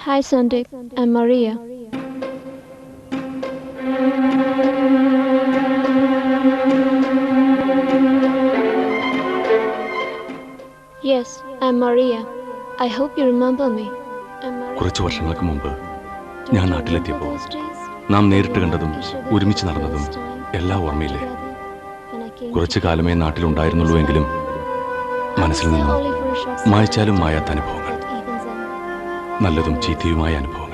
Hi, Sandeep. I'm Maria. Yes, I'm Maria. I hope you remember me. കുറച്ച് വർഷങ്ങൾക്ക് മുമ്പ് ഞാൻ നാട്ടിലെത്തിയപ്പോൾ? നാം നേരിട്ട് കണ്ടതും ഒരുമിച്ച് നടന്നതും എല്ലാം ഓർമ്മയില്ലേ കുറച്ചു കാലമേ നാട്ടിലുണ്ടായിരുന്നുള്ളൂ എങ്കിലും മനസ്സിൽ നിന്നും മായ്ച്ചാലും മായാത്ത അനുഭവങ്ങൾ നല്ലതും ചീത്തയുമായ അനുഭവങ്ങൾ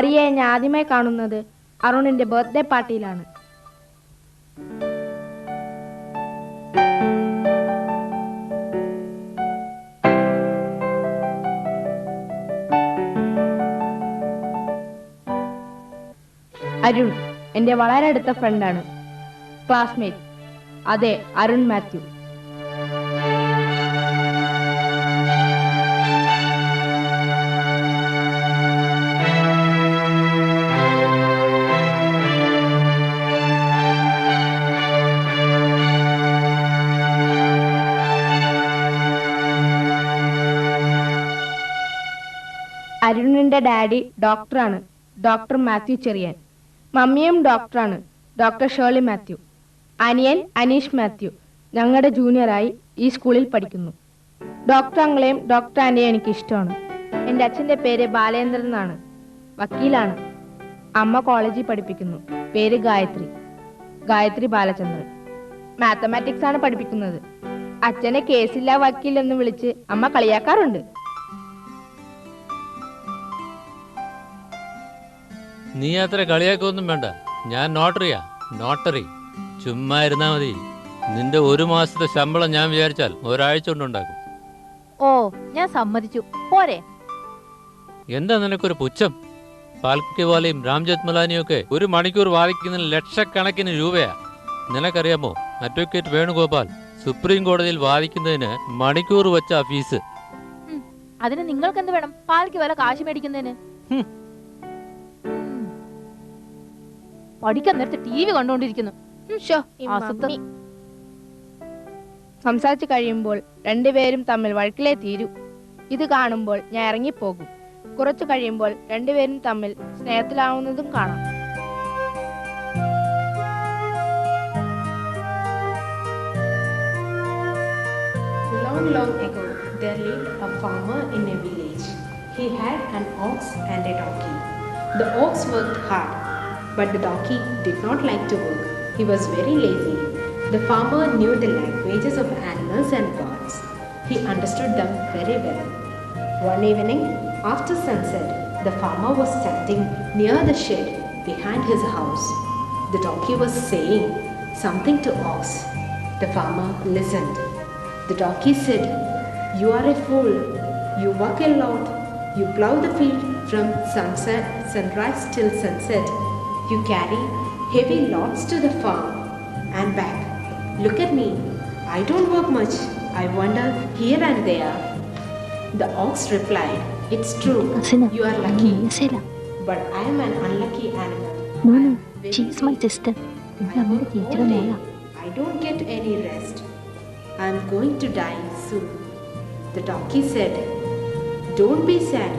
മറിയയെ ഞാൻ ആദ്യമായി കാണുന്നത് അരുണിന്റെ ബർത്ത്ഡേ പാർട്ടിയിലാണ് അരുൺ എന്റെ വളരെ അടുത്ത ഫ്രണ്ടാണ് ക്ലാസ്മേറ്റ് അതെ അരുൺ മാത്യു. അരുണിന്റെ ഡാഡി ഡോക്ടറാണ്. Doctor Mathew Cherian. മമ്മിയും ഡോക്ടറാണ്. Doctor Shirley Mathew. അനിയൻ അനീഷ് മാത്യു. ഞങ്ങളുടെ ജൂനിയറായി ഈ സ്കൂളിൽ പഠിക്കുന്നു. ഡോക്ടർ അങ്ങളെയും ഡോക്ടർ ആന്റെയും എനിക്ക് ഇഷ്ടമാണ്. എന്റെ അച്ഛന്റെ പേര് ബാലേന്ദ്രൻ എന്നാണ്. വക്കീലാണ്. അമ്മ കോളേജിൽ പഠിപ്പിക്കുന്നു. പേര് ഗായത്രി. ഗായത്രി ബാലചന്ദ്രൻ. മാത്തമാറ്റിക്സ് ആണ് പഠിപ്പിക്കുന്നത്. അച്ഛനെ കേസില്ല വക്കീൽ എന്ന് വിളിച്ച് അമ്മ കളിയാക്കാറുണ്ട്. നീ അത്ര കളിയാക്കൊന്നും വേണ്ട. ഞാൻ നോട്ടറിയാ. നോട്ടറി. ചുമ്മാ ഇരുന്നാ മതി. നിന്റെ ഒരു മാസത്തെ ശമ്പളം ഞാൻ വിചാരിച്ചാൽ ഒരാഴ്ച കൊണ്ടുണ്ടാക്കും ഓ ഞാൻ സമ്മതിച്ചു. പോരെ. എന്താ നിനക്കൊരു പുച്ഛം? പാൽക്കിവാലയും രാംജത് രാംജത്ത് മലാനിയും ഒക്കെ ഒരു മണിക്കൂർ വാദിക്കുന്നതിന് ലക്ഷക്കണക്കിന് രൂപയാ. നിനക്കറിയാമോ അഡ്വക്കേറ്റ് വേണുഗോപാൽ സുപ്രീം കോടതിയിൽ വാദിക്കുന്നതിന് മണിക്കൂർ വെച്ച ഫീസ്. അതിന് നിങ്ങൾക്ക് എന്ത് വേണം? പാൽക്കിവാല വില കാശ് മേടിക്കുന്നതിന്? പഠിക്കാൻ നേരത്തെ ടി വി കണ്ടുകൊണ്ടിരിക്കുന്നു സംസാരിച്ചു കഴിയുമ്പോൾ രണ്ടുപേരും തമ്മിൽ വഴക്കിലേ തീരൂ. ഇത് കാണുമ്പോൾ ഞാൻ ഇറങ്ങിപ്പോകും. കുറച്ചു കഴിയുമ്പോൾ രണ്ടുപേരും തമ്മിൽ സ്നേഹത്തിലാവുന്നതും കാണാം. Long, long ago, there lived a farmer in a village. He had an ox and a donkey. The ox worked hard, but the donkey did not like to work. He was very lazy. The farmer knew the languages of animals and birds. He understood them very well. One evening, after sunset, the farmer was standing near the shed behind his house. The donkey was saying something to ox. The farmer listened. The donkey said, You are a fool. You work a lot. You plow the field from sunset, sunrise till sunset. You carry heavy loads to the farm and back. Look at me. I don't work much. I wander here and there. The ox replied, It's true. You are lucky. Mm, but I am an unlucky animal. No, no. She is my sister. I don't get any rest. I am going to die soon. The donkey said, Don't be sad.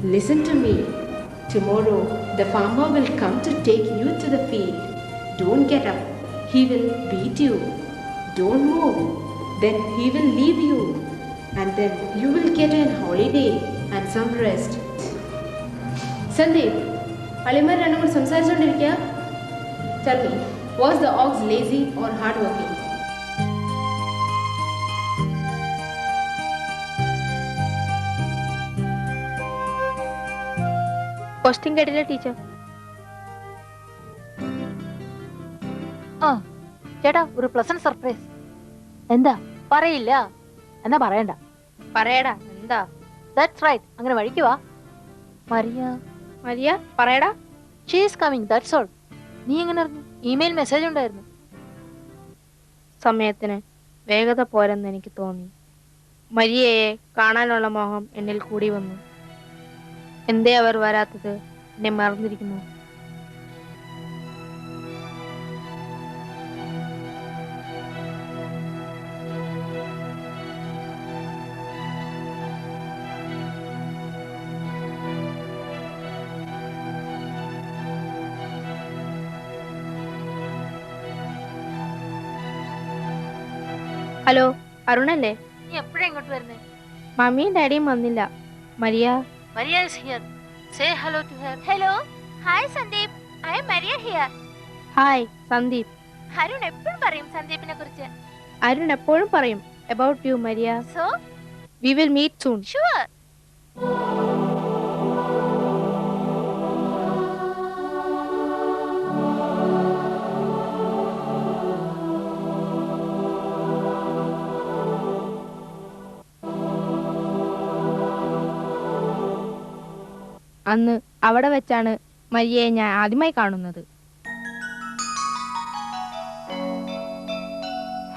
Listen to me. Tomorrow the farmer will come to take you to the field. Don't get up. He will beat you. Don't move. Then he will leave you. And then you will get a holiday and some rest. Sandeep, Alimar Ranamur Samsarjan Tell me, was the ox lazy or hardworking? Question കേട്ടില്ല teacher ആ ചേട്ടാ ഒരു pleasant surprise എന്താ? പറയില്ല. എന്നാ പറയണ്ട. പറയടാ എന്താ? ദാറ്റ്സ് റൈറ്റ് അങ്ങനെ വഴിക്ക് വാ. മരിയ. മരിയ പറയടാ. She is coming that's all നീ എങ്ങനെ അറിഞ്ഞു? ഇമെയിൽ മെസ്സേജ് ഉണ്ടായിരുന്നു. സമയത്തിന് വേഗത പോരെന്ന് എനിക്ക് തോന്നി. മരിയയെ കാണാനുള്ള മോഹം എന്നിൽ കൂടി വന്നു. എന്തേ അവർ വരാത്തത്? എന്നെ മറന്നിരിക്കുന്നു. ഹലോ അരുണല്ലേ? നീ എപ്പോഴാ ഇങ്ങോട്ട് വരുന്നേ? മമ്മിയും ഡാഡിയും വന്നില്ല. Maria? Maria is here. Say hello to her. Hello. Hi, Sandeep. I am Maria here. Hi Sandeep Arun എപ്പോഴും പറയും സന്ദീപിനെ കുറിച്ച് അരുൺ എപ്പോഴും പറയും about you Maria so we will meet soon sure അന്ന് അവിടെ വെച്ചാണ് മരിയയെ ഞാൻ ആദ്യമായി കാണുന്നത്.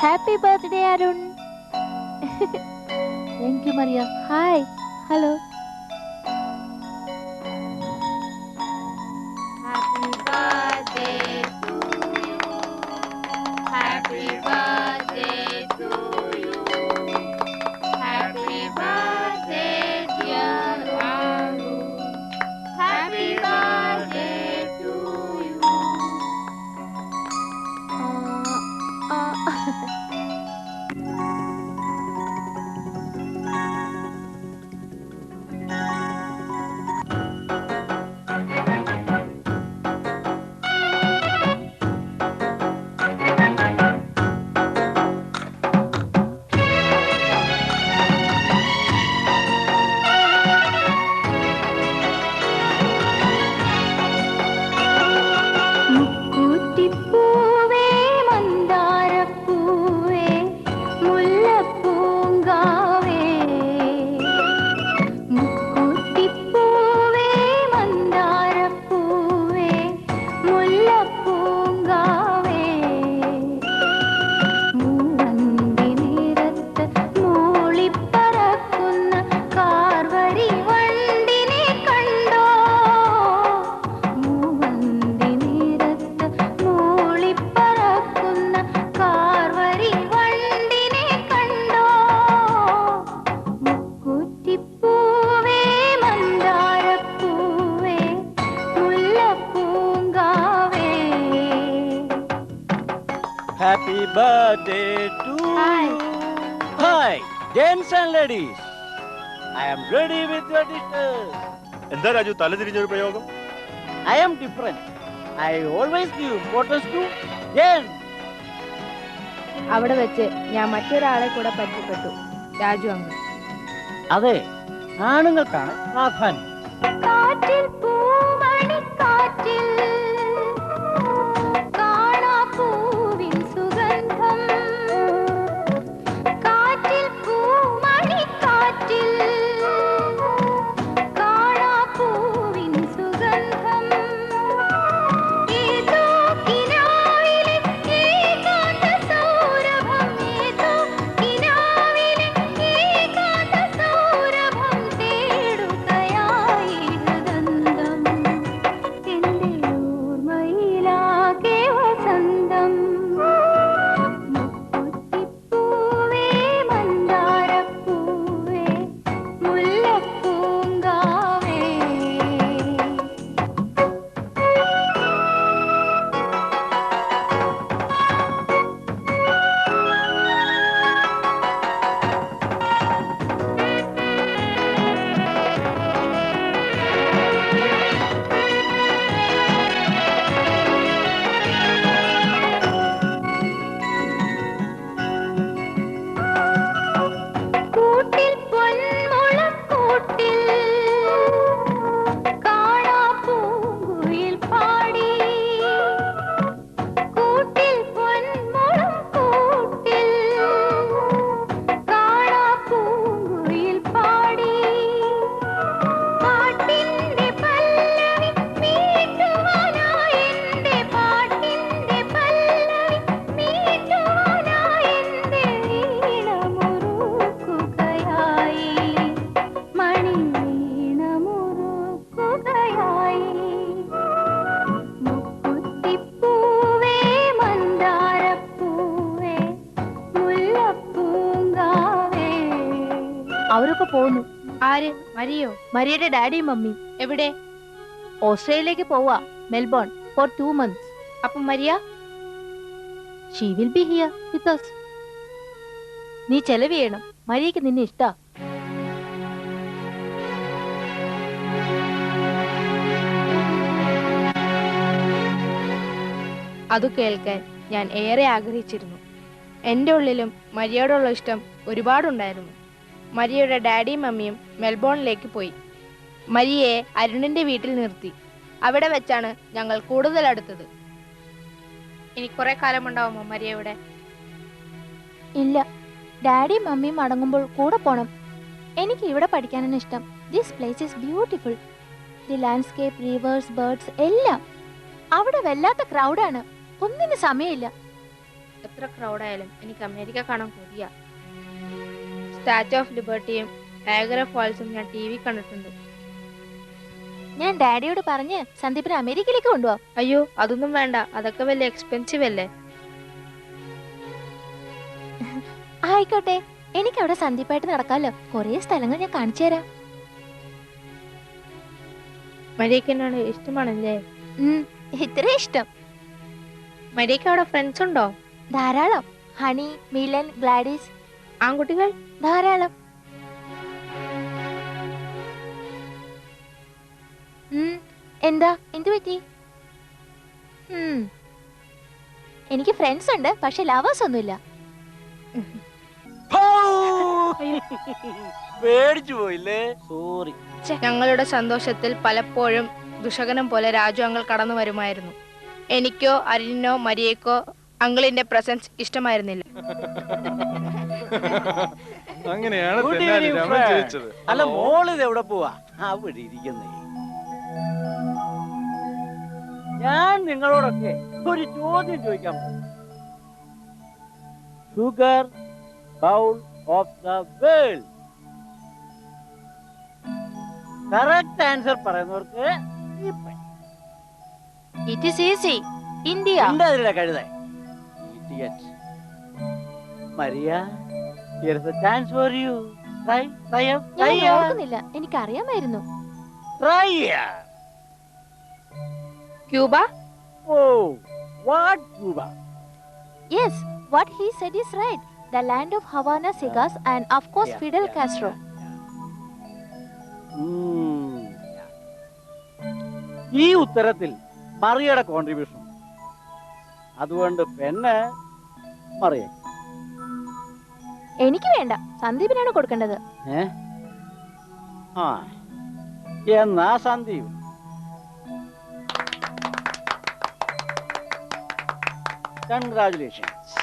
Happy birthday Arun thank you Maria hi hello gents and ladies I am ready with your dishes എന്താ രാജു തലതിരിഞ്ഞൊരു പ്രയോഗം? I am different I always give importance to gents അവിടെ വെച്ച് ഞാൻ മറ്റൊരാളെ കൂടെ പരിചയപ്പെട്ടു. രാജു അങ്ങ് അതെ ആണുങ്ങൾക്കാണ് പ്രാധാന്യം. മരിയോ? മരിയുടെ ഡാഡി മമ്മി. എവിടെ? ഓസ്ട്രേലിയയിലേക്ക് പോവാ മെൽബോൺ ഫോർ ടു മന്ത്സ്. അപ്പം Maria? She will be here with us. നീ ചെലവ് ചെയ്യണം. മരിയയ്ക്ക് നിന്നെ ഇഷ്ടാ. അത് കേൾക്കാൻ ഞാൻ ഏറെ ആഗ്രഹിച്ചിരുന്നു. എന്റെ ഉള്ളിലും മരിയോടുള്ള ഇഷ്ടം ഒരുപാടുണ്ടായിരുന്നു. മരിയയുടെ ഡാഡിയും മമ്മിയും മെൽബോണിലേക്ക് പോയി. മരിയയെ അരുണിന്റെ വീട്ടിൽ നിർത്തി. അവിടെ വെച്ചാണ് ഞങ്ങൾ കൂടുതൽ അടുത്തത്. ഇനി കുറെ കാലം ഉണ്ടാവുമോ മരിയയുടെ? ഇല്ല. ഡാഡിയും മമ്മിയും അടങ്ങുമ്പോൾ കൂടെ പോണം. എനിക്ക് ഇവിടെ പഠിക്കാനാണ് ഇഷ്ടം. This place is beautiful the landscape rivers birds എല്ലാം. അവിടെ വല്ലാത്ത ക്രൗഡാണ് ഒന്നിന് സമയമില്ല. എത്ര ക്രൗഡായാലും എനിക്ക് അമേരിക്ക കാണാൻ കൊതിയ സ്റ്റാച്ചു ഓഫ് ലിബർട്ടിയും നയഗര ഫോൾസും ഞാൻ ടി വി കണ്ടിട്ടുണ്ട്. ഞാൻ ഡാഡിയോട് പറഞ്ഞ് സന്ദീപിനെ അമേരിക്കയിലേക്ക് കൊണ്ടുപോവാം അയ്യോ അതൊന്നും വേണ്ട. അതൊക്കെ വലിയ എക്സ്പെൻസീവ് അല്ലേ? ആയിക്കോട്ടെ. എനിക്ക് അവിടെ സന്ദീപായിട്ട് നടക്കാമല്ലോ കുറേ സ്ഥലങ്ങൾ ഞാൻ കാണിച്ചു തരാം. മരിയക്ക് എന്നോട് ഇഷ്ടമാണല്ലേ? ഇത്ര ഇഷ്ടം. മരിയക്ക് അവിടെ ഫ്രണ്ട്സ് ഉണ്ടോ? ധാരാളം. Honey Milan Gladys. ആൺകുട്ടികൾ? ധാരാളം. എന്താ? എന്തു പറ്റി? എനിക്ക് ഫ്രണ്ട്സ് ഉണ്ട് പക്ഷെ ലവേഴ്സ് ഒന്നുമില്ല. പേടിച്ചു പോയില്ലേ? സോറി ഞങ്ങളുടെ സന്തോഷത്തിൽ പലപ്പോഴും ദുഷകനം പോലെ രാജു അങ്ങൾ കടന്നു വരുമായിരുന്നു. എനിക്കോ അരിനോ മരിയക്കോ അങ്കിളിന്റെ പ്രസൻസ് ഇഷ്ടമായിരുന്നില്ല. അങ്ങനെയാണ് തെന്നാലി രാമൻ ജയിച്ചത് അല്ല മോളിത് എവിടെ പോവാ? അവിടെ ഇരിക്കുന്നേ. ഞാൻ നിങ്ങളോടൊക്കെ ഒരു ചോദ്യം ചോദിക്കാൻ sugar bowl of the world correct answer പറയുന്നവർക്ക്. ഇറ്റ് ഈസ് ഈസി ഇന്ത്യ എന്താ അതിലെ കഴുത. Maria? Here's a chance for you. Try try up, try ഞാൻ up, ഓർക്കുന്നില്ല. എനിക്ക് അറിയാമായിരുന്നു try Cuba? Oh what Cuba? Yes what he said is right the land of Havana cigars and of course Fidel Castro. ഈ ഉത്തരത്തിൽ മറിയയുടെ contribution അതുകൊണ്ട് പെണ്ണ് മറിയ എനിക്ക് വേണ്ട. സന്ദീപിനാണ് കൊടുക്കേണ്ടത്. ആ എന്നാ സന്ദീപ്. കൺഗ്രാചുലേഷൻസ്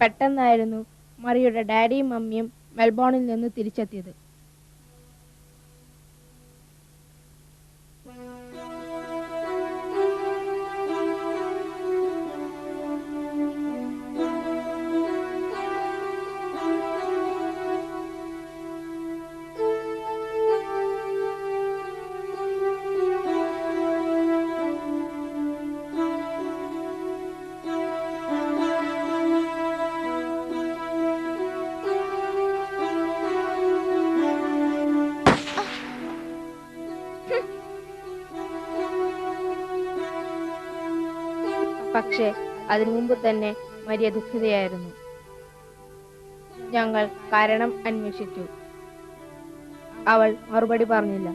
പെട്ടെന്നായിരുന്നു മറിയുടെ ഡാഡിയും മമ്മിയും മെൽബോണിൽ നിന്ന് തിരിച്ചെത്തിയത്. പക്ഷേ അതിനു മുമ്പ് തന്നെ മരിയ ദുഃഖിതയായിരുന്നു. ഞങ്ങൾ കാരണം അന്വേഷിച്ചു. അവൾ മറുപടി പറഞ്ഞില്ല.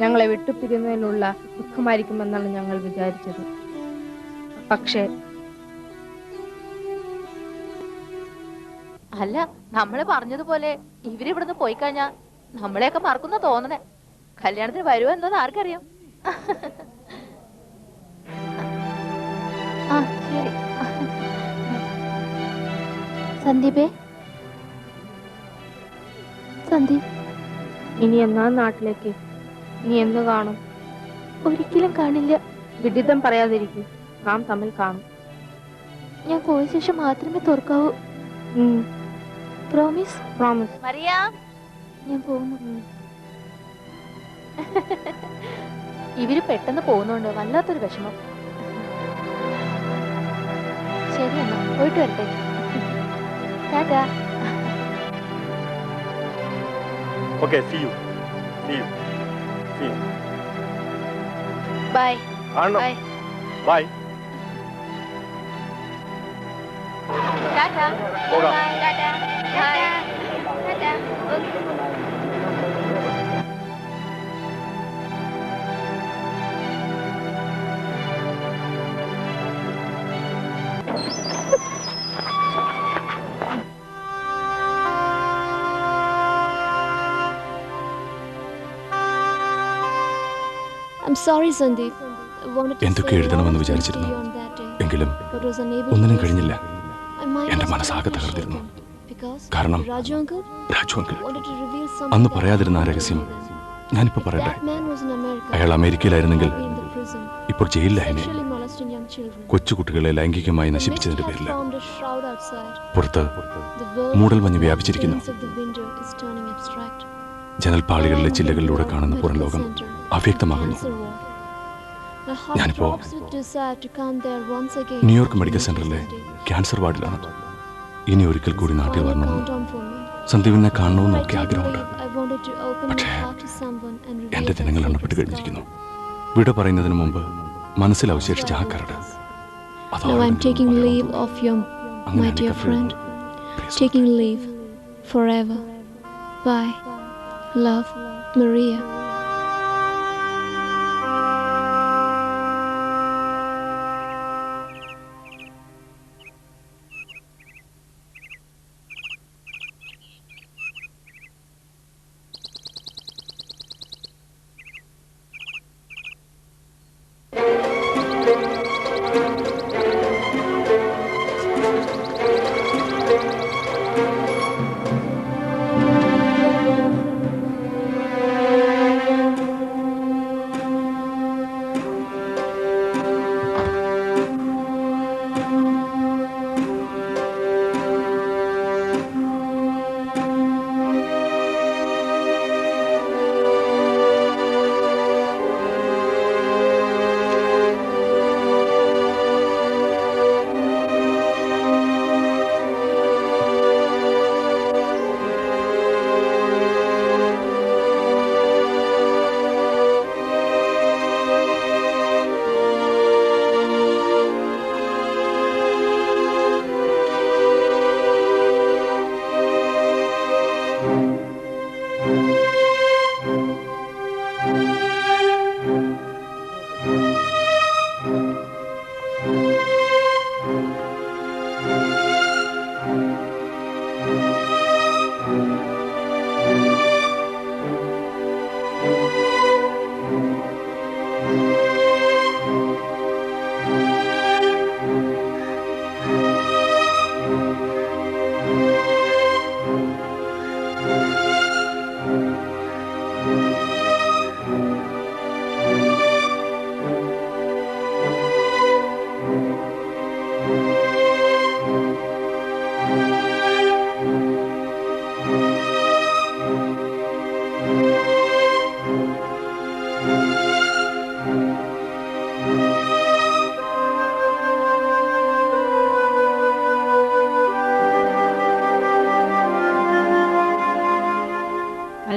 ഞങ്ങളെ വിട്ടുപിരിയുന്നതിനുള്ള ദുഃഖമായിരിക്കുമെന്നാണ് ഞങ്ങൾ വിചാരിച്ചത്. പക്ഷേ അല്ല നമ്മൾ പറഞ്ഞതുപോലെ ഇവരിവിടുന്ന് പോയി കഴിഞ്ഞാ നമ്മളെയൊക്കെ മറക്കുന്ന തോന്നണേ. കല്യാണത്തിന് വരുമോ എന്തോന്ന് ആർക്കറിയാം? സന്ദീപേ? സന്ദീപ്? ഇനി എന്നാ നാട്ടിലേക്ക്? ഇനി എന്ന് കാണും? ഒരിക്കലും കാണില്ല. വിഡിതം പറയാതിരിക്കും. നാം തമ്മിൽ കാണും. ഞാൻ പോയ ശേഷം മാത്രമേ തുറക്കാവൂ പ്രോമിസ് പ്രോമിസ് മറിയ ഞാൻ പോകുന്നു. ഇവർ പെട്ടെന്ന് പോകുന്നുണ്ട് വല്ലാത്തൊരു വിഷമം. ശരി എന്നാ. പോയിട്ട് വരട്ടെ. Tata okay see you see you see you bye കാണണം ബൈ ബൈ ടാറ്റാ പോകാം. ടാറ്റാ ടാറ്റാ ടാറ്റാ ഓക്കേ I'm സോറി എന്തൊക്കെ എഴുതണമെന്ന് വിചാരിച്ചിരുന്നു? എങ്കിലും ഒന്നിനും കഴിഞ്ഞില്ല. എന്റെ മനസ്സാകെ തകർന്നിരുന്നു. കാരണം രാജു അങ്കിൾ അന്ന് പറയാതിരുന്ന ആ രഹസ്യം ഞാനിപ്പോ പറയട്ടെ? അയാൾ അമേരിക്കയിലായിരുന്നെങ്കിൽ ഇപ്പോൾ ജയിലിലായി കൊച്ചുകുട്ടികളെ ലൈംഗികമായി നശിപ്പിച്ചതിന്റെ പേരിൽ പുറത്ത് മൂടൽ മഞ്ഞ് വ്യാപിച്ചിരിക്കുന്നു. ജനൽപാളികളിലെ ജില്ലകളിലൂടെ കാണുന്ന പുറം ലോകം. അവ്യക്തമാകുന്നു. ഞാനിപ്പോ ന്യൂയോർക്ക് മെഡിക്കൽ സെന്ററിലെ ക്യാൻസർ വാർഡിലാണ്. ഇനി ഒരിക്കൽ കൂടി നാട്ടിൽ വരണം സന്ദീപിനെ കാണണമെന്ന് ഒക്കെ ആഗ്രഹമുണ്ട്. പക്ഷേ എന്റെ ദിനങ്ങൾ എണ്ണപ്പെട്ട് കഴിഞ്ഞിരിക്കുന്നു. വിട പറയുന്നതിന് മുമ്പ് മനസ്സിൽ അവശേഷിച്ച ആ കരട്. Taking leave forever. Bye. Love, Maria.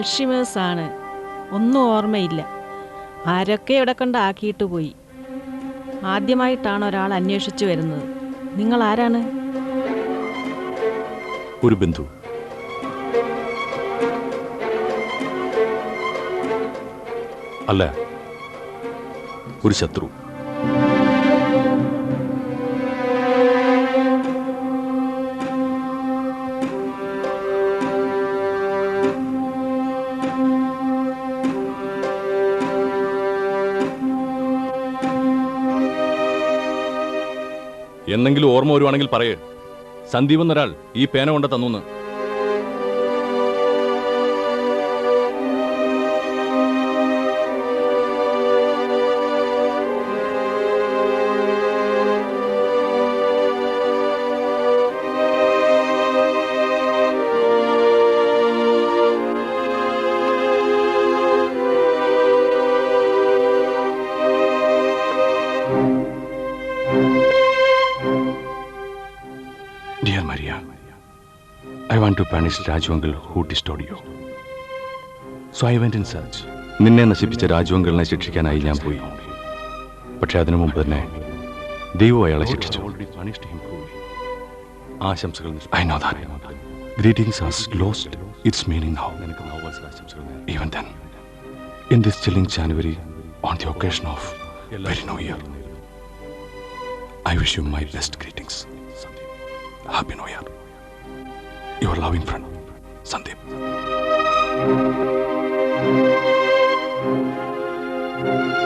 Alzheimer's ആണ്. ഒന്നും ഓർമ്മയില്ല. ആരൊക്കെ ഇവിടെ കൊണ്ടാക്കിയിട്ട് പോയി. ആദ്യമായിട്ടാണ് ഒരാൾ അന്വേഷിച്ചു വരുന്നത്. നിങ്ങൾ ആരാണ്? ഒരു ബന്ധു. അല്ല ഒരു ശത്രു. എന്നെങ്കിലും ഓർമ്മ വരുവാണെങ്കിൽ പറയേ. സന്ദീപ് എന്നൊരാൾ ഈ പേന കൊണ്ട് തന്നു Dear Maria, I studio. So I went in search നിന്നെ നശിപ്പിച്ച രാജവങ്കളിനെ ശിക്ഷിക്കാനായി ഞാൻ പോയി. പക്ഷെ അതിനു മുമ്പ് തന്നെ ദൈവം അയാളെ ശിക്ഷിച്ചു. ആശംസകൾ I know greetings has lost its meaning now even then in this chilling January on the occasion of very new year I wish you my best greetings happy new year your loving friend Sandeep thank you